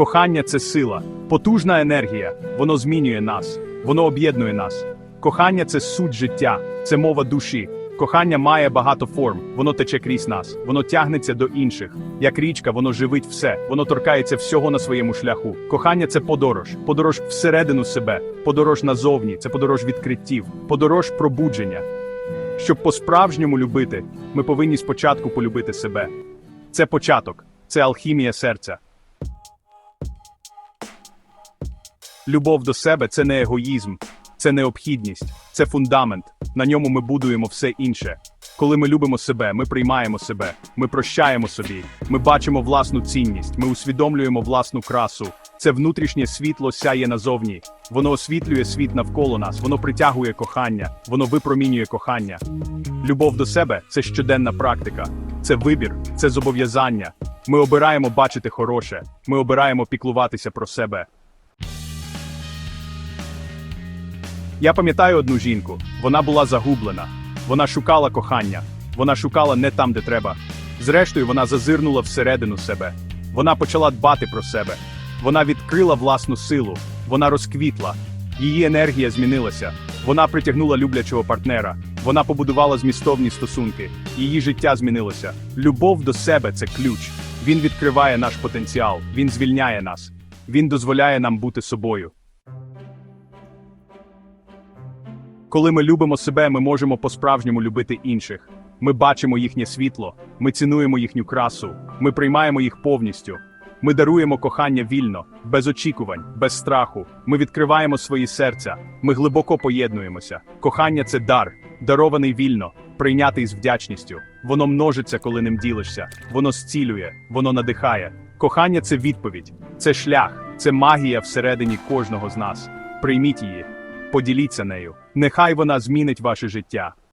Кохання це сила, потужна енергія. Воно змінює нас, воно об'єднує нас. Кохання це суть життя, це мова душі. Кохання має багато форм, воно тече крізь нас, воно тягнеться до інших. Як річка, воно живить все, воно торкається всього на своєму шляху. Кохання це подорож, подорож всередину себе, подорож назовні, це подорож відкриттів, подорож пробудження. Щоб по-справжньому любити, ми повинні спочатку полюбити себе. Це початок, це алхімія серця. Любов до себе це не егоїзм, це необхідність, це фундамент. На ньому ми будуємо все інше. Коли ми любимо себе, ми приймаємо себе, ми прощаємо собі, ми бачимо власну цінність, ми усвідомлюємо власну красу. Це внутрішнє світло сяє назовні. Воно освітлює світ навколо нас, воно притягує кохання, воно випромінює кохання. Любов до себе це щоденна практика, це вибір, це зобов'язання. Ми обираємо бачити хороше, ми обираємо піклуватися про себе. Я пам'ятаю одну жінку. Вона була загублена. Вона шукала кохання. Вона шукала не там, де треба. Зрештою, вона зазирнула всередину себе. Вона почала дбати про себе. Вона відкрила власну силу. Вона розквітла. Її енергія змінилася. Вона притягнула люблячого партнера. Вона побудувала змістовні стосунки. Її життя змінилося. Любов до себе це ключ. Він відкриває наш потенціал. Він звільняє нас. Він дозволяє нам бути собою. Коли ми любимо себе, ми можемо по-справжньому любити інших. Ми бачимо їхнє світло, ми цінуємо їхню красу, ми приймаємо їх повністю. Ми даруємо кохання вільно, без очікувань, без страху. Ми відкриваємо свої серця, ми глибоко поєднуємося. Кохання це дар, дарований вільно, прийнятий з вдячністю. Воно множиться, коли ним ділишся. Воно зцілює, воно надихає. Кохання це відповідь, це шлях, це магія всередині кожного з нас. Прийміть її, поділіться нею. Нехай вона змінить ваше життя.